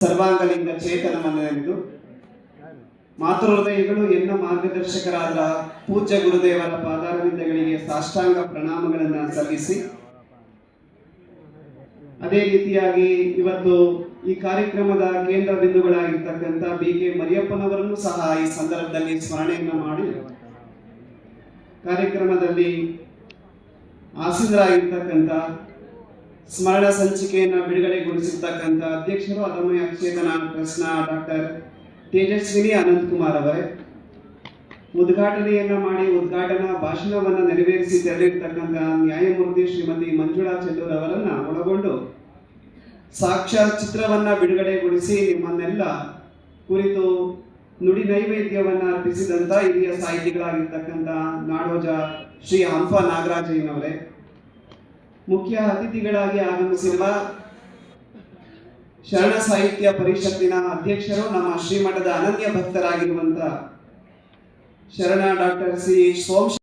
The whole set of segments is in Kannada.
ಸರ್ವಾಂಗಲಿಂಗ ಚೇತನ ಮಾತೃ ಹೃದಯಗಳು ಎನ್ನ ಮಾರ್ಗದರ್ಶಕರಾದ ಪೂಜ್ಯ ಗುರುದೇವರ ಪಾದಾರವಿಂದಗಳಿಗೆ ಸಾಷ್ಟಾಂಗ ಪ್ರಣಾಮಗಳನ್ನು ಸಲ್ಲಿಸಿ, ಅದೇ ರೀತಿಯಾಗಿ ಇವತ್ತು ಈ ಕಾರ್ಯಕ್ರಮದ ಕೇಂದ್ರ ಬಿಂದುಗಳಾಗಿರ್ತಕ್ಕಂಥ ಬಿ ಕೆ ಮರಿಯಪ್ಪನವರನ್ನು ಸಹ ಈ ಸಂದರ್ಭದಲ್ಲಿ ಸ್ಮರಣೆಯನ್ನು ಮಾಡಿ, ಕಾರ್ಯಕ್ರಮದಲ್ಲಿ ಆಸೀನರಾಗಿರ್ತಕ್ಕಂಥ ಸ್ಮರಣ ಸಂಚಿಕೆಯನ್ನು ಬಿಡುಗಡೆಗೊಳಿಸಿರ್ತಕ್ಕಂಥ ಅಧ್ಯಕ್ಷರು ಅದಮಯ ಚೇತನ ಟ್ರಸ್ಟ್ನ ಡಾಕ್ಟರ್ ತೇಜಸ್ವಿನಿ ಅನಂತಕುಮಾರ್ ಅವರೇ. ಉದ್ಘಾಟನೆಯನ್ನ ಮಾಡಿ ಉದ್ಘಾಟನಾ ಭಾಷಣವನ್ನು ನೆರವೇರಿಸಿ ತೆರಳಿರ್ತಕ್ಕಂಥ ನ್ಯಾಯಮೂರ್ತಿ ಶ್ರೀಮತಿ ಮಂಜುಳಾ ಚಂದೂರ್ ಅವರನ್ನ ಒಳಗೊಂಡು ಸಾಕ್ಷಾತ್ ಚಿತ್ರವನ್ನ ಬಿಡುಗಡೆಗೊಳಿಸಿ ನಿಮ್ಮನ್ನೆಲ್ಲ ಕುರಿತು ನುಡಿ ನೈವೇದ್ಯವನ್ನ ಅರ್ಪಿಸಿದಂತ ಹಿರಿಯ ಸಾಹಿತಿಗಳಾಗಿರ್ತಕ್ಕಂಥ ನಾಡೋಜ ಶ್ರೀ ಹಂಫ ನಾಗರಾಜಯ್ಯನವರೇ. ಮುಖ್ಯ ಅತಿಥಿಗಳಾಗಿ ಆಗಮಿಸಿರುವ ಶರಣ ಸಾಹಿತ್ಯ ಪರಿಷತ್ತಿನ ಅಧ್ಯಕ್ಷರು ನಮ್ಮ ಶ್ರೀಮಠದ ಅನನ್ಯ ಭಕ್ತರಾಗಿರುವಂತ ಶರಣ ಡಾಕ್ಟರ್ ಸಿ ಸೋಮ್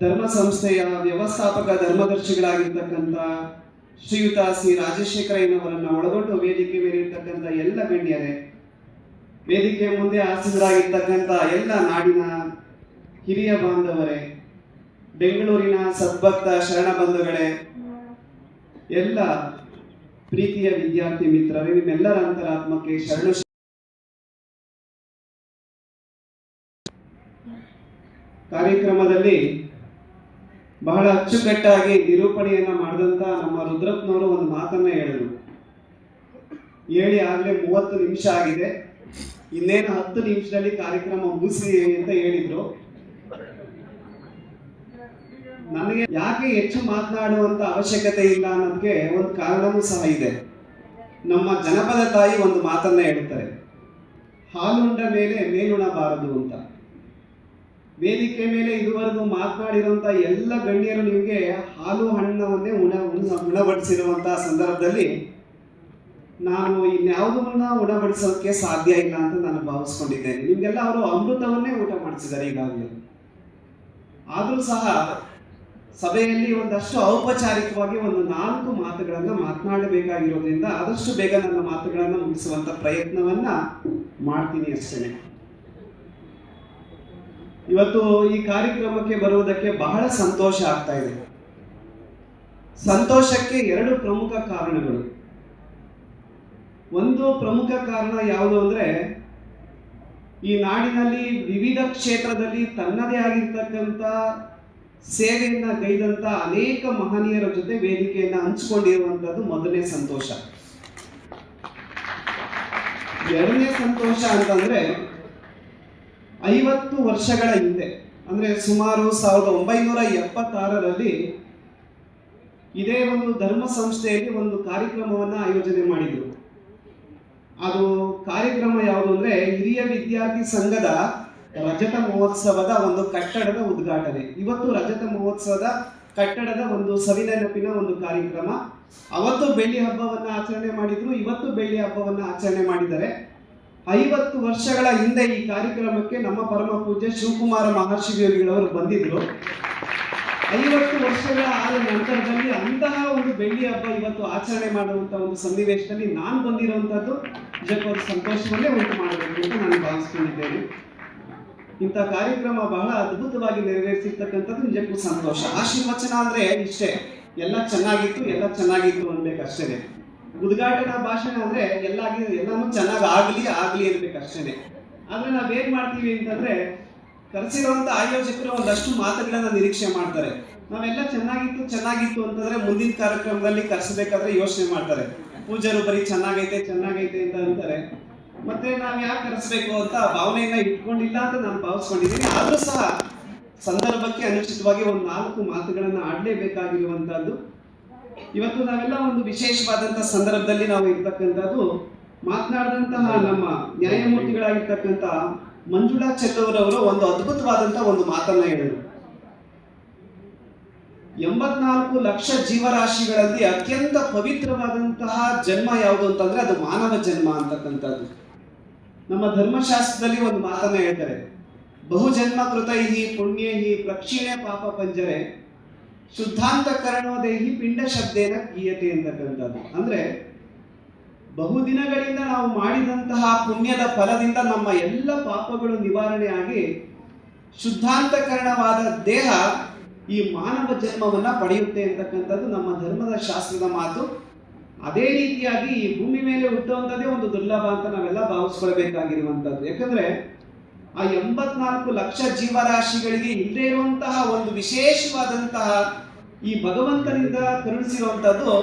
ಧರ್ಮ ಸಂಸ್ಥೆಯ ವ್ಯವಸ್ಥಾಪಕ ಧರ್ಮದರ್ಶಿಗಳಾಗಿರ್ತಕ್ಕಂಥ ಶ್ರೀಯುತ ಸಿ ರಾಜಶೇಖರಯ್ಯನವರನ್ನ ಒಳಗೊಂಡು ವೇದಿಕೆ ಮೇಲೆ ಇರ್ತಕ್ಕಂಥ ಎಲ್ಲ ಗಣ್ಯರೇ ವೇದಿಕೆ ಮುಂದೆ ಆಸೀನರಾಗಿರ್ತಕ್ಕಂಥ ಎಲ್ಲ ನಾಡಿನ ಹಿರಿಯ ಬಾಂಧವರೇ, ಬೆಂಗಳೂರಿನ ಸದ್ಭಕ್ತ ಶರಣ ಬಂಧುಗಳೇ, ಎಲ್ಲ ಪ್ರೀತಿಯ ವಿದ್ಯಾರ್ಥಿ ಮಿತ್ರರೇ, ನಿಮ್ಮೆಲ್ಲರ ಅಂತರಾತ್ಮಕ್ಕೆ ಶರಣ ಕಾರ್ಯಕ್ರಮದಲ್ಲಿ ಬಹಳ ಅಚ್ಚುಕಟ್ಟಾಗಿ ನಿರೂಪಣೆಯನ್ನ ಮಾಡಿದಂತ ನಮ್ಮ ರುದ್ರಪ್ಪನವರು ಒಂದು ಮಾತನ್ನ ಹೇಳಿದರು. ಹೇಳಿ ಆಗ್ಲೇ ಮೂವತ್ತು ನಿಮಿಷ ಆಗಿದೆ. ಇನ್ನೇನು ಹತ್ತು ನಿಮಿಷದಲ್ಲಿ ಕಾರ್ಯಕ್ರಮ ಮುಗಿಸಿ ಅಂತ ಹೇಳಿದ್ರು. ನನಗೆ ಯಾಕೆ ಹೆಚ್ಚು ಮಾತನಾಡುವಂತ ಅವಶ್ಯಕತೆ ಇಲ್ಲ ಅನ್ನೋದಕ್ಕೆ ಒಂದು ಕಾರಣವೂ ಸಹ ಇದೆ. ನಮ್ಮ ಜನಪದ ತಾಯಿ ಒಂದು ಮಾತನ್ನ ಹೇಳ್ತಾರೆ ಹಾಲುಂಡ ಮೇಲೆ ಮೇಲುಣಬಾರದು ಅಂತ. ವೇದಿಕೆ ಮೇಲೆ ಇದುವರೆಗೂ ಮಾತನಾಡಿರುವಂತ ಎಲ್ಲ ಗಣ್ಯರು ನಿಮಗೆ ಹಾಲು ಹಣ್ಣವನ್ನೇ ಉಣ, ಉಣ- ಉಣಬಡಿಸಿರುವಂತಹ ಸಂದರ್ಭದಲ್ಲಿ ನಾನು ಇನ್ಯಾವುದನ್ನ ಉಣಬಡಿಸೋಕೆ ಸಾಧ್ಯ ಇಲ್ಲ ಅಂತ ನಾನು ಭಾವಿಸ್ಕೊಂಡಿದ್ದೇನೆ. ನಿಮ್ಗೆಲ್ಲ ಅವರು ಅಮೃತವನ್ನೇ ಊಟ ಮಾಡಿಸಿದ್ದಾರೆ ಈಗಾಗಲೇ. ಆದರೂ ಸಹ ಸಭೆಯಲ್ಲಿ ಒಂದಷ್ಟು ಔಪಚಾರಿಕವಾಗಿ ಒಂದು ನಾಲ್ಕು ಮಾತುಗಳನ್ನು ಮಾತನಾಡಬೇಕಾಗಿರೋದ್ರಿಂದ ಆದಷ್ಟು ಬೇಗ ನನ್ನ ಮಾತುಗಳನ್ನು ಮುಗಿಸುವಂತ ಪ್ರಯತ್ನವನ್ನ ಮಾಡ್ತೀನಿ ಅಷ್ಟೇ ಇವತ್ತು ಈ ಕಾರ್ಯಕ್ರಮಕ್ಕೆ ಬರುವುದಕ್ಕೆ ಬಹಳ ಸಂತೋಷ ಆಗ್ತಾ ಇದೆ. ಸಂತೋಷಕ್ಕೆ ಎರಡು ಪ್ರಮುಖ ಕಾರಣಗಳು. ಒಂದು ಪ್ರಮುಖ ಕಾರಣ ಯಾವುದು ಅಂದ್ರೆ ಈ ನಾಡಿನಲ್ಲಿ ವಿವಿಧ ಕ್ಷೇತ್ರದಲ್ಲಿ ತನ್ನದೇ ಆಗಿರ್ತಕ್ಕಂಥ ಸೇವೆಯನ್ನ ಗೈದಂತ ಅನೇಕ ಮಹನೀಯರ ಜೊತೆ ವೇದಿಕೆಯನ್ನ ಹಂಚಿಕೊಂಡಿರುವಂತದ್ದು ಮೊದಲನೇ ಸಂತೋಷ. ಎರಡನೇ ಸಂತೋಷ ಅಂತಂದ್ರೆ ಐವತ್ತು ವರ್ಷಗಳ ಹಿಂದೆ, ಅಂದ್ರೆ ಸುಮಾರು ಸಾವಿರದ ಒಂಬೈನೂರ ಎಪ್ಪತ್ತಾರರಲ್ಲಿ ಇದೇ ಒಂದು ಧರ್ಮ ಸಂಸ್ಥೆಯಲ್ಲಿ ಒಂದು ಕಾರ್ಯಕ್ರಮವನ್ನ ಆಯೋಜನೆ ಮಾಡಿದ್ರು. ಅದು ಕಾರ್ಯಕ್ರಮ ಯಾವುದು ಅಂದ್ರೆ ಹಿರಿಯ ವಿದ್ಯಾರ್ಥಿ ಸಂಘದ ರಜತ ಮಹೋತ್ಸವದ ಒಂದು ಕಟ್ಟಡದ ಉದ್ಘಾಟನೆ. ಇವತ್ತು ರಜತ ಮಹೋತ್ಸವದ ಕಟ್ಟಡದ ಒಂದು ಸವಿನೆನಪಿನ ಒಂದು ಕಾರ್ಯಕ್ರಮ. ಅವತ್ತು ಬೆಳ್ಳಿ ಹಬ್ಬವನ್ನ ಆಚರಣೆ ಮಾಡಿದ್ರು, ಇವತ್ತು ಬೆಳ್ಳಿ ಹಬ್ಬವನ್ನ ಆಚರಣೆ ಮಾಡಿದ್ದಾರೆ. ಐವತ್ತು ವರ್ಷಗಳ ಹಿಂದೆ ಈ ಕಾರ್ಯಕ್ರಮಕ್ಕೆ ನಮ್ಮ ಪರಮ ಪೂಜ್ಯ ಶಿವಕುಮಾರ ಮಹರ್ಷಿಗಳವರು ಬಂದಿದ್ರು. ಐವತ್ತು ವರ್ಷಗಳ ಆದ ನಂತರದಲ್ಲಿ ಅಂತಹ ಒಂದು ಬೆಳ್ಳಿ ಹಬ್ಬ ಇವತ್ತು ಆಚರಣೆ ಮಾಡುವಂತ ಒಂದು ಸನ್ನಿವೇಶದಲ್ಲಿ ನಾನು ಬಂದಿರುವಂತದ್ದು, ನಿಜಕ್ಕೂ ಸಂತೋಷವನ್ನೇ ಉಂಟು ಮಾಡಬೇಕು ಅಂತ ನಾನು ಭಾವಿಸ್ಕೊಂಡಿದ್ದೇನೆ. ಇಂಥ ಕಾರ್ಯಕ್ರಮ ಬಹಳ ಅದ್ಭುತವಾಗಿ ನೆರವೇರಿಸಿರ್ತಕ್ಕಂಥದ್ದು ನಿಜಕ್ಕೂ ಸಂತೋಷ. ಆಶೀರ್ವಚನ ಅಂದ್ರೆ ಇಷ್ಟೇ. ಎಲ್ಲ ಚೆನ್ನಾಗಿತ್ತು ಎಲ್ಲ ಚೆನ್ನಾಗಿತ್ತು ಅನ್ಬೇಕಷ್ಟೇನೆ. ಉದ್ಘಾಟನಾ ಭಾಷಣ ಅಂದ್ರೆ ಎಲ್ಲಾಗಿ, ಎಲ್ಲಾನು ಚೆನ್ನಾಗಿ ಆಗ್ಲಿ ಆಗ್ಲಿ ಅನ್ಬೇಕಷ್ಟೇನೆ. ಆದ್ರೆ ನಾವೇನ್ ಮಾಡ್ತೀವಿ ಅಂತಂದ್ರೆ ಕರೆಸಿರುವಂತ ಆಯೋಜಕರು ಒಂದಷ್ಟು ಮಾತುಗಳನ್ನ ನಿರೀಕ್ಷೆ ಮಾಡ್ತಾರೆ. ನಾವೆಲ್ಲ ಚೆನ್ನಾಗಿತ್ತು ಚೆನ್ನಾಗಿತ್ತು ಅಂತಂದ್ರೆ ಮುಂದಿನ ಕಾರ್ಯಕ್ರಮದಲ್ಲಿ ಕರೆಸಬೇಕಾದ್ರೆ ಯೋಚನೆ ಮಾಡ್ತಾರೆ. ಪೂಜಾರು ಬರೀ ಚೆನ್ನಾಗೈತೆ ಚೆನ್ನಾಗೈತೆ ಅಂತ ಅಂತಾರೆ. ಮತ್ತೆ ನಾವು ಯಾಕೆ ಕರೆಸ್ಬೇಕು ಅಂತ ಭಾವನೆಯನ್ನ ಇಟ್ಕೊಂಡಿಲ್ಲ ಅಂತ ನಾನು ಭಾವಿಸ್ಕೊಂಡಿದ್ದೀನಿ ಆದರೂ ಸಹ ಸಂದರ್ಭಕ್ಕೆ ಅನುಚಿತವಾಗಿ ಒಂದು ನಾಲ್ಕು ಮಾತುಗಳನ್ನು ಆಡ್ಲೇಬೇಕಾಗಿರುವಂತಹದ್ದು. ಇವತ್ತು ನಾವೆಲ್ಲ ಒಂದು ವಿಶೇಷವಾದಂತಹ ಸಂದರ್ಭದಲ್ಲಿ ನಾವು ಇರ್ತಕ್ಕಂಥದ್ದು ಮಾತನಾಡಿದಂತಹ ನಮ್ಮ ನ್ಯಾಯಮೂರ್ತಿಗಳಾಗಿರ್ತಕ್ಕಂಥ ಮಂಜುಳಾ ಚೆಲ್ಲೂರವರು ಒಂದು ಅದ್ಭುತವಾದಂತಹ ಒಂದು ಮಾತನ್ನ ಹೇಳಿದರು. ಎಂಬತ್ನಾಲ್ಕು ಲಕ್ಷ ಜೀವರಾಶಿಗಳಲ್ಲಿ ಅತ್ಯಂತ ಪವಿತ್ರವಾದಂತಹ ಜನ್ಮ ಯಾವುದು ಅಂತಂದ್ರೆ ಅದು ಮಾನವ ಜನ್ಮ ಅಂತಕ್ಕಂಥದ್ದು. ನಮ್ಮ ಧರ್ಮಶಾಸ್ತ್ರದಲ್ಲಿ ಒಂದು ಮಾತನ್ನ ಹೇಳ್ತಾರೆ. ಬಹುಜನ್ಮ ಕೃತೈಹಿ ಪುಣ್ಯೇಹಿ ಪ್ರಕ್ಷೀಣೆ ಪಾಪ ಪಂಜರೆ ಶುದ್ಧಾಂತ ಕರಣೋದೇಹಿ ಪಿಂಡ ಶಬ್ದೇನ ಗೀಯತೆ ಅಂತಕ್ಕಂಥದ್ದು ಅಂದ್ರೆ ಬಹುದಿನಗಳಿಂದ ನಾವು ಮಾಡಿದಂತಹ ಪುಣ್ಯದ ಫಲದಿಂದ ನಮ್ಮ ಎಲ್ಲ ಪಾಪಗಳು ನಿವಾರಣೆ ಆಗಿ ಶುದ್ಧಾಂತಕರಣವಾದ ದೇಹ ಈ ಮಾನವ ಜನ್ಮವನ್ನ ಪಡೆಯುತ್ತೆ ಅಂತಕ್ಕಂಥದ್ದು ನಮ್ಮ ಧರ್ಮದ ಶಾಸ್ತ್ರದ ಮಾತು. ಅದೇ ರೀತಿಯಾಗಿ ಈ ಭೂಮಿ ಮೇಲೆ ಹುಟ್ಟುವಂಥದ್ದೇ ಒಂದು ದುರ್ಲಭ ಅಂತ ನಾವೆಲ್ಲ ಭಾವಿಸ್ಕೊಳ್ಬೇಕಾಗಿರುವಂಥದ್ದು. ಯಾಕಂದ್ರೆ ಆ ಎಂಬತ್ನಾಲ್ಕು ಲಕ್ಷ ಜೀವರಾಶಿಗಳಿಗೆ ಇಲ್ಲದೆ ಇರುವಂತಹ ಒಂದು ವಿಶೇಷವಾದಂತಹ ಈ ಭಗವಂತನಿಂದ ಕರುಣಿಸಿರುವಂಥದ್ದು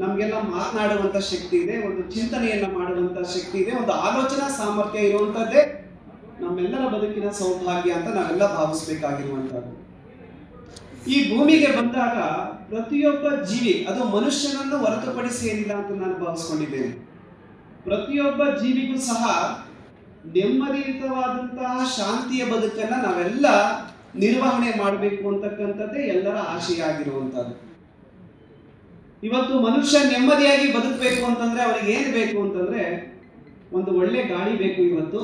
ನಮಗೆಲ್ಲ ಮಾತನಾಡುವಂಥ ಶಕ್ತಿ ಇದೆ, ಒಂದು ಚಿಂತನೆಯನ್ನು ಮಾಡುವಂಥ ಶಕ್ತಿ ಇದೆ, ಒಂದು ಆಲೋಚನಾ ಸಾಮರ್ಥ್ಯ ಇರುವಂಥದ್ದೇ ನಮ್ಮೆಲ್ಲರ ಬದುಕಿನ ಸೌಭಾಗ್ಯ ಅಂತ ನಾವೆಲ್ಲ ಭಾವಿಸ್ಬೇಕಾಗಿರುವಂಥದ್ದು. ಈ ಭೂಮಿಗೆ ಬಂದಾಗ ಪ್ರತಿಯೊಬ್ಬ ಜೀವಿ, ಅದು ಮನುಷ್ಯನನ್ನು ಹೊರತುಪಡಿಸಿ ಏನಿಲ್ಲ ಅಂತ ನಾನು ಭಾವಿಸ್ಕೊಂಡಿದ್ದೇನೆ. ಪ್ರತಿಯೊಬ್ಬ ಜೀವಿಗೂ ಸಹ ನೆಮ್ಮದಿಯುತವಾದಂತಹ ಶಾಂತಿಯ ಬದುಕನ್ನ ನಾವೆಲ್ಲ ನಿರ್ವಹಣೆ ಮಾಡಬೇಕು ಅಂತಕ್ಕಂಥದ್ದೇ ಎಲ್ಲರ ಆಶಯ ಆಗಿರುವಂತದ್ದು ಇವತ್ತು ಮನುಷ್ಯ ನೆಮ್ಮದಿಯಾಗಿ ಬದುಕಬೇಕು ಅಂತಂದ್ರೆ ಅವನಿಗೆ ಏನು ಬೇಕು ಅಂತಂದ್ರೆ ಒಂದು ಒಳ್ಳೆ ಗಾಳಿ ಬೇಕು ಇವತ್ತು.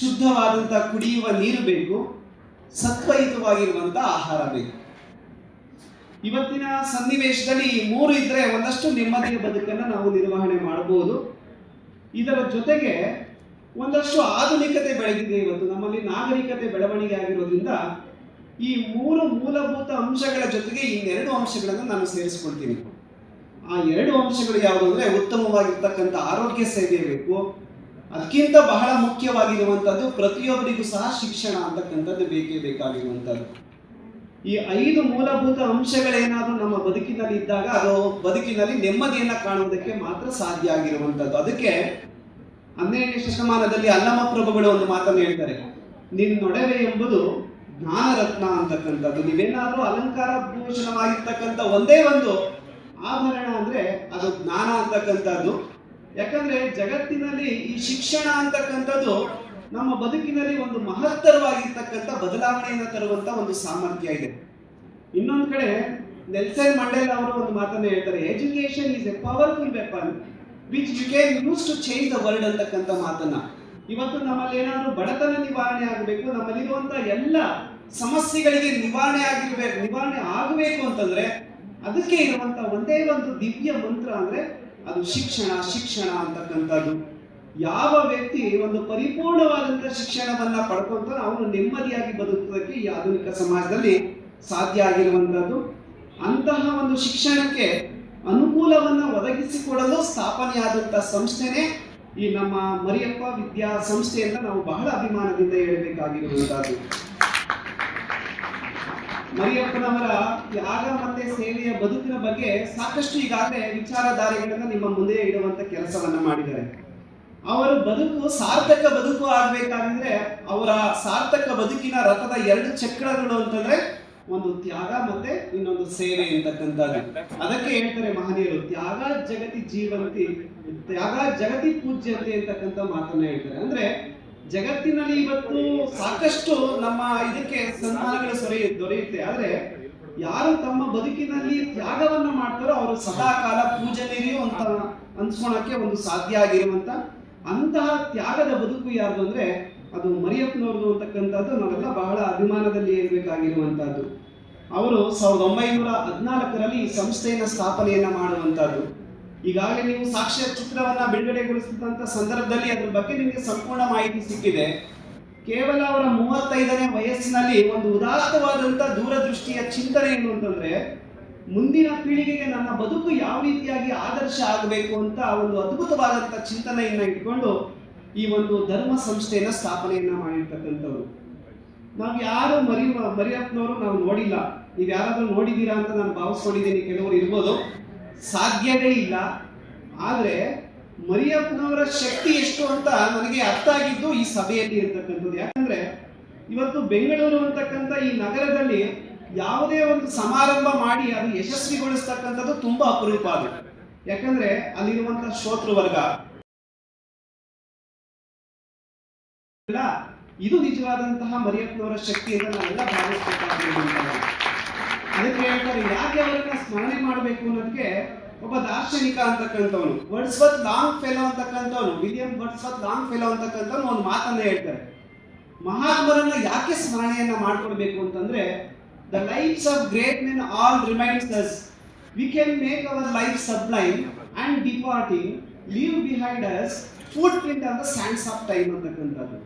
ಶುದ್ಧವಾದಂತಹ ಕುಡಿಯುವ ನೀರು ಬೇಕು. ಸತ್ವಯುತವಾಗಿರುವಂತ ಆಹಾರ ಬೇಕು. ಇವತ್ತಿನ ಸನ್ನಿವೇಶದಲ್ಲಿ ಮೂರು ಇದ್ರೆ ಒಂದಷ್ಟು ನೆಮ್ಮದಿಯ ಬದುಕನ್ನು ನಾವು ನಿರ್ವಹಣೆ ಮಾಡಬಹುದು. ಇದರ ಜೊತೆಗೆ ಒಂದಷ್ಟು ಆಧುನಿಕತೆ ಬೆಳೆದಿದೆ ಇವತ್ತು. ನಮ್ಮಲ್ಲಿ ನಾಗರಿಕತೆ ಬೆಳವಣಿಗೆ ಆಗಿರೋದ್ರಿಂದ ಈ ಮೂರು ಮೂಲಭೂತ ಅಂಶಗಳ ಜೊತೆಗೆ ಇನ್ನೆರಡು ಅಂಶಗಳನ್ನು ನಾನು ಸೇರಿಸ್ಕೊಳ್ತೀನಿ. ಆ ಎರಡು ಅಂಶಗಳು ಯಾವುದು ಅಂದ್ರೆ ಉತ್ತಮವಾಗಿರ್ತಕ್ಕಂಥ ಆರೋಗ್ಯ ಸೇವೆ ಬೇಕು ಅದಕ್ಕಿಂತ ಬಹಳ ಮುಖ್ಯವಾಗಿರುವಂಥದ್ದು ಪ್ರತಿಯೊಬ್ಬರಿಗೂ ಸಹ ಶಿಕ್ಷಣ ಅಂತಕ್ಕಂಥದ್ದು ಬೇಕೇ ಬೇಕಾಗಿರುವಂಥದ್ದು ಈ ಐದು ಮೂಲಭೂತ ಅಂಶಗಳೇನಾದರೂ ನಮ್ಮ ಬದುಕಿನಲ್ಲಿ ಇದ್ದಾಗ ಅದು ಬದುಕಿನಲ್ಲಿ ನೆಮ್ಮದಿಯನ್ನ ಕಾಣುವುದಕ್ಕೆ ಮಾತ್ರ ಸಾಧ್ಯ ಆಗಿರುವಂಥದ್ದು ಅದಕ್ಕೆ ಹನ್ನೆರಡನೇ ಶತಮಾನದಲ್ಲಿ ಅಲ್ಲಮ ಪ್ರಭುಗಳು ಒಂದು ಮಾತನ್ನು ಹೇಳ್ತಾರೆ. ನಿನ್ನೊಡವೆ ಎಂಬುದು ಜ್ಞಾನರತ್ನ ಅಂತಕ್ಕಂಥದ್ದು. ನೀವೇನಾದರೂ ಅಲಂಕಾರ ಭೂಷಣವಾಗಿರ್ತಕ್ಕಂಥ ಒಂದೇ ಒಂದು ಆಭರಣ ಅಂದ್ರೆ ಅದು ಜ್ಞಾನ ಅಂತಕ್ಕಂಥದ್ದು. ಯಾಕಂದ್ರೆ ಜಗತ್ತಿನಲ್ಲಿ ಈ ಶಿಕ್ಷಣ ಅಂತಕ್ಕಂಥದ್ದು ನಮ್ಮ ಬದುಕಿನಲ್ಲಿ ಒಂದು ಮಹತ್ತರವಾಗಿರ್ತಕ್ಕಂಥ ಬದಲಾವಣೆಯನ್ನು ತರುವಂತ ಒಂದು ಸಾಮರ್ಥ್ಯ ಇದೆ. ಇನ್ನೊಂದು ಕಡೆ ನೆಲ್ಸನ್ ಮಂಡೇಲ ಅವರು ಒಂದು ಮಾತನ್ನ ಹೇಳ್ತಾರೆ education is a powerful weapon which you can use to change the world ಅಂತಕ್ಕಂಥ ಮಾತನ್ನ. ಇವತ್ತು ನಮ್ಮಲ್ಲಿ ಏನಾದರೂ ಬಡತನ ನಿವಾರಣೆ ಆಗಬೇಕು ನಮ್ಮಲ್ಲಿರುವಂತ ಎಲ್ಲ ಸಮಸ್ಯೆಗಳಿಗೆ ನಿವಾರಣೆ ಆಗಿರ್ಬೇಕು, ನಿವಾರಣೆ ಆಗಬೇಕು ಅಂತಂದ್ರೆ ಅದಕ್ಕೆ ಇರುವಂತ ಒಂದೇ ಒಂದು ದಿವ್ಯ ಮಂತ್ರ ಅಂದ್ರೆ ಅದು ಶಿಕ್ಷಣ ಶಿಕ್ಷಣ ಅಂತಕ್ಕಂಥದ್ದು. ಯಾವ ವ್ಯಕ್ತಿ ಒಂದು ಪರಿಪೂರ್ಣವಾದಂಥ ಶಿಕ್ಷಣವನ್ನ ಪಡ್ಕೊಂತಾನೆ ಅವನು ನೆಮ್ಮದಿಯಾಗಿ ಬದುಕೋದಕ್ಕೆ ಈ ಆಧುನಿಕ ಸಮಾಜದಲ್ಲಿ ಸಾಧ್ಯ ಆಗಿರುವಂತದ್ದು ಅಂತಹ ಒಂದು ಶಿಕ್ಷಣಕ್ಕೆ ಅನುಕೂಲವನ್ನು ಒದಗಿಸಿಕೊಡಲು ಸ್ಥಾಪನೆಯಾದಂಥ ಸಂಸ್ಥೆನೇ ಈ ನಮ್ಮ ಮರಿಯಪ್ಪ ವಿದ್ಯಾ ಸಂಸ್ಥೆ ಅಂತ ನಾವು ಬಹಳ ಅಭಿಮಾನದಿಂದ ಹೇಳಬೇಕಾಗಿರುವಂತಹದ್ದು ಮರಿಯಪ್ಪನವರ ತ್ಯಾಗ ಮತ್ತೆ ಸೇವೆಯ ಬದುಕಿನ ಬಗ್ಗೆ ಸಾಕಷ್ಟು ಈಗಾಗಲೇ ವಿಚಾರಧಾರೆಗಳನ್ನ ನಿಮ್ಮ ಮುಂದೆ ಇಡುವಂತ ಕೆಲಸವನ್ನ ಮಾಡಿದ್ದಾರೆ. ಅವರ ಬದುಕು ಸಾರ್ಥಕ ಬದುಕು ಆಗ್ಬೇಕಾದ್ರೆ ಅವರ ಸಾರ್ಥಕ ಬದುಕಿನ ರಥದ ಎರಡು ಚಕ್ರಗಳು ಅಂತಂದ್ರೆ ಒಂದು ತ್ಯಾಗ ಮತ್ತೆ ಇನ್ನೊಂದು ಸೇವೆ ಅಂತಕ್ಕಂಥದ್ದು. ಅದಕ್ಕೆ ಹೇಳ್ತಾರೆ ಮಹನೀಯರು, ತ್ಯಾಗ ಜಗತಿ ಜೀವಂತಿ, ತ್ಯಾಗ ಜಗತಿ ಪೂಜ್ಯತೆ ಅಂತಕ್ಕಂಥ ಮಾತನ್ನ ಹೇಳ್ತಾರೆ. ಅಂದ್ರೆ ಜಗತ್ತಿನಲ್ಲಿ ಇವತ್ತು ಸಾಕಷ್ಟು ನಮ್ಮ ಇದಕ್ಕೆ ಸನ್ಮಾನಗಳು ಸೊರೆಯ ದೊರೆಯುತ್ತೆ. ಆದ್ರೆ ಯಾರು ತಮ್ಮ ಬದುಕಿನಲ್ಲಿ ತ್ಯಾಗವನ್ನು ಮಾಡ್ತಾರೋ ಅವರು ಸದಾ ಕಾಲ ಪೂಜನೀಯರು ಅಂತ ಅನ್ಸ್ಕೊಳಕ್ಕೆ ಒಂದು ಸಾಧ್ಯ ಆಗಿರುವಂತ ಅಂತಹ ತ್ಯಾಗದ ಬದುಕು ಯಾರ್ದು ಅಂದ್ರೆ ಅದು ಮರಿಯಪ್ಪನವ್ರದ್ದು ಅಂತಕ್ಕಂಥದ್ದು ನಾವೆಲ್ಲ ಬಹಳ ಅಭಿಮಾನದಲ್ಲಿ ಇರಬೇಕಾಗಿರುವಂತಹದ್ದು ಅವರು ಸಾವಿರದ ಒಂಬೈನೂರ ಹದಿನಾಲ್ಕರಲ್ಲಿ ಈ ಸಂಸ್ಥೆಯನ್ನ ಸ್ಥಾಪನೆಯನ್ನ ಮಾಡುವಂತಹದ್ದು ಈಗಾಗಲೇ ನೀವು ಸಾಕ್ಷ್ಯ ಚಿತ್ರವನ್ನ ಬಿಡುಗಡೆಗೊಳಿಸಿದಂತ ಸಂದರ್ಭದಲ್ಲಿ ಅದ್ರ ಬಗ್ಗೆ ನಿಮಗೆ ಸಂಪೂರ್ಣ ಮಾಹಿತಿ ಸಿಕ್ಕಿದೆ. ಕೇವಲ ಅವರ ಮೂವತ್ತೈದನೇ ವಯಸ್ಸಿನಲ್ಲಿ ಒಂದು ಉದಾತ್ತವಾದಂತ ದೂರದೃಷ್ಟಿಯ ಚಿಂತನೆ ಏನು ಅಂತಂದ್ರೆ, ಮುಂದಿನ ಪೀಳಿಗೆಗೆ ನನ್ನ ಬದುಕು ಯಾವ ರೀತಿಯಾಗಿ ಆದರ್ಶ ಆಗಬೇಕು ಅಂತ ಒಂದು ಅದ್ಭುತವಾದಂತ ಚಿಂತನೆಯನ್ನ ಇಟ್ಕೊಂಡು ಈ ಒಂದು ಧರ್ಮ ಸಂಸ್ಥೆಯನ್ನ ಸ್ಥಾಪನೆಯನ್ನ ಮಾಡಿರ್ತಕ್ಕಂಥವ್ರು. ನಾವು ಯಾರು ಮರಿ ಮರಿಯಪ್ಪನವರು ನಾವು ನೋಡಿಲ್ಲ. ನೀವು ಯಾರಾದರೂ ನೋಡಿದ್ದೀರಾ ಅಂತ ನಾನು ಭಾವಿಸ್ಕೊಂಡಿದ್ದೀನಿ. ಕೆಲವರು ಇರ್ಬೋದು. ಸಾಧ್ಯವೇ ಇಲ್ಲ. ಆದರೆ ಮರಿಯಪ್ಪನವರ ಶಕ್ತಿ ಎಷ್ಟು ಅಂತ ನನಗೆ ಅರ್ಥ ಆಗಿದ್ದು ಈ ಸಭೆಯಲ್ಲಿ ಇರ್ತಕ್ಕಂಥದ್ದು. ಯಾಕಂದ್ರೆ ಇವತ್ತು ಬೆಂಗಳೂರು ಅಂತಕ್ಕಂಥ ಈ ನಗರದಲ್ಲಿ ಯಾವುದೇ ಒಂದು ಸಮಾರಂಭ ಮಾಡಿ ಅದು ಯಶಸ್ವಿಗೊಳಿಸ್ತಕ್ಕಂಥದ್ದು ತುಂಬಾ ಅಪರೂಪ ಅದು. ಯಾಕಂದ್ರೆ ಅಲ್ಲಿರುವಂತಹ ಶ್ರೋತೃವರ್ಗ ಇದು ನಿಜವಾದಂತಹ ಮರಿಯಪ್ಪನವರ ಶಕ್ತಿ ಅಂತ ನಾವೆಲ್ಲ ಭಾವಿಸಬೇಕಾಗಿರುವಂತಹ ಅದಕ್ಕೆ ಹೇಳ್ತಾರೆ, ಯಾಕೆ ಅವರನ್ನ ಸ್ಮರಣೆ ಮಾಡಬೇಕು ಅನ್ನೋದಕ್ಕೆ ಒಬ್ಬ ದಾರ್ಶನಿಕ ಅಂತಕ್ಕಂಥವನು. ವರ್ಡ್ಸ್ವತ್ ಲಾಂಗ್ ಫೆಲೋ ಅಂತಕ್ಕಂಥವನು, ವಿಲಿಯಂ ವರ್ಡ್ಸ್ವತ್ ಲಾಂಗ್ ಫೆಲೋ ಅಂತಕ್ಕಂಥವ್ನು ಒಂದು ಮಾತನ್ನೇ ಹೇಳ್ತಾರೆ. ಮಹಾತ್ಮರನ್ನ ಯಾಕೆ ಸ್ಮರಣೆಯನ್ನ ಮಾಡ್ಕೊಳ್ಬೇಕು ಅಂತಂದ್ರೆ, the life's of great men all reminds us. We can make our life sublime and departing, leave behind us, footprint on the sands of time ಅಂತಕ್ಕಂಥದ್ದು.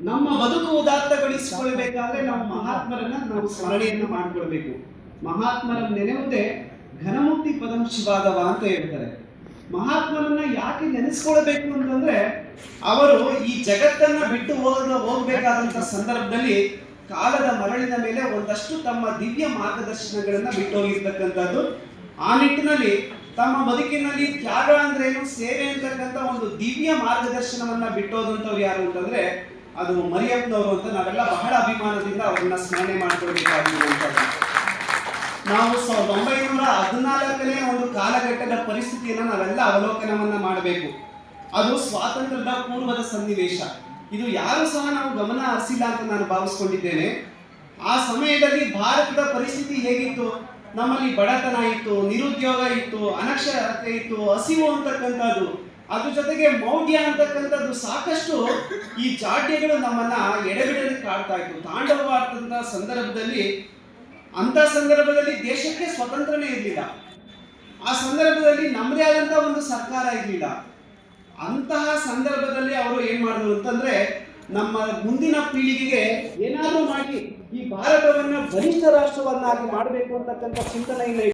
ನಮ್ಮ ಬದುಕು ಉದಾತ್ತಗೊಳಿಸಿಕೊಳ್ಬೇಕಾದ್ರೆ ನಾವು ಮಹಾತ್ಮರನ್ನ ನಾವು ಸ್ಮರಣೆಯನ್ನು ಮಾಡಿಕೊಳ್ಬೇಕು. ಮಹಾತ್ಮರ ನೆನೆಯುವುದೇ ಘನಮುಕ್ತಿ ಪದಂ ಶಿವಾದವ ಅಂತ ಹೇಳ್ತಾರೆ. ಮಹಾತ್ಮರನ್ನ ಯಾಕೆ ನೆನೆಸ್ಕೊಳ್ಬೇಕು ಅಂತಂದ್ರೆ, ಅವರು ಈ ಜಗತ್ತನ್ನ ಬಿಟ್ಟು ಹೋದ ಹೋಗ್ಬೇಕಾದಂತ ಸಂದರ್ಭದಲ್ಲಿ ಕಾಲದ ಮರಳಿನ ಮೇಲೆ ಒಂದಷ್ಟು ತಮ್ಮ ದಿವ್ಯ ಮಾರ್ಗದರ್ಶನಗಳನ್ನ ಬಿಟ್ಟು ಹೋಗಿರ್ತಕ್ಕಂಥದ್ದು. ಆ ನಿಟ್ಟಿನಲ್ಲಿ ತಮ್ಮ ಬದುಕಿನಲ್ಲಿ ತ್ಯಾಗ ಅಂದ್ರೆ ಏನು, ಸೇವೆ ಅಂತಕ್ಕಂಥ ಒಂದು ದಿವ್ಯ ಮಾರ್ಗದರ್ಶನವನ್ನ ಬಿಟ್ಟೋದಂಥವ್ರು ಯಾರು ಅಂತಂದ್ರೆ ಅದು ಮರಿಯಪ್ಪನವರು ಅಂತ ನಾವೆಲ್ಲ ಬಹಳ ಅಭಿಮಾನದಿಂದ ಅವ್ರನ್ನ ಸ್ಮರಣೆ ಮಾಡ್ಕೊಳ್ಬೇಕಾಗಿರುವಂಥದ್ದು. ನಾವು ಸಾವಿರದ ಒಂಬೈನೂರ ಹದಿನಾಲ್ಕನೇ ಒಂದು ಕಾಲಘಟ್ಟದ ಪರಿಸ್ಥಿತಿಯನ್ನು ನಾವೆಲ್ಲ ಅವಲೋಕನವನ್ನ ಮಾಡಬೇಕು. ಅದು ಸ್ವಾತಂತ್ರ್ಯದ ಪೂರ್ವದ ಸನ್ನಿವೇಶ. ಇದು ಯಾರು ಸಹ ನಾವು ಗಮನ ಹರಿಸಿಲ್ಲ ಅಂತ ನಾನು ಭಾವಿಸ್ಕೊಂಡಿದ್ದೇನೆ. ಆ ಸಮಯದಲ್ಲಿ ಭಾರತದ ಪರಿಸ್ಥಿತಿ ಹೇಗಿತ್ತು? ನಮ್ಮಲ್ಲಿ ಬಡತನ ಇತ್ತು, ನಿರುದ್ಯೋಗ ಇತ್ತು, ಅನಕ್ಷರತೆ ಇತ್ತು, ಹಸಿವು ಅಂತಕ್ಕಂಥದ್ದು. ಅದ್ರ ಜೊತೆಗೆ ಮೌಢ್ಯ ಅಂತಕ್ಕಂಥದ್ದು ಸಾಕಷ್ಟು ಈ ಜಾಡ್ಯಗಳು ನಮ್ಮನ್ನ ಎಡೆಬಿಡದೆ ಕಾಡ್ತಾ ಇತ್ತು. ತಾಂಡವವಾದಂತಹ ಸಂದರ್ಭದಲ್ಲಿ ಅಂತ ಸಂದರ್ಭದಲ್ಲಿ ದೇಶಕ್ಕೆ ಸ್ವತಂತ್ರನೇ ಇರಲಿಲ್ಲ. ಆ ಸಂದರ್ಭದಲ್ಲಿ ನಮ್ಮದೇ ಆದಂತಹ ಒಂದು ಸರ್ಕಾರ ಇರಲಿಲ್ಲ. ಅಂತಹ ಸಂದರ್ಭದಲ್ಲಿ ಅವರು ಏನ್ ಮಾಡಿದ್ರು ಅಂತಂದ್ರೆ, ನಮ್ಮ ಮುಂದಿನ ಪೀಳಿಗೆಗೆ ಏನಾದರೂ ಮಾಡಿ ಈ ಭಾರತವನ್ನ ಬಲಿಷ್ಠ ರಾಷ್ಟ್ರವನ್ನಾಗಿ ಮಾಡಬೇಕು ಅಂತಕ್ಕಂಥ ಚಿಂತನೆಯಿಂದ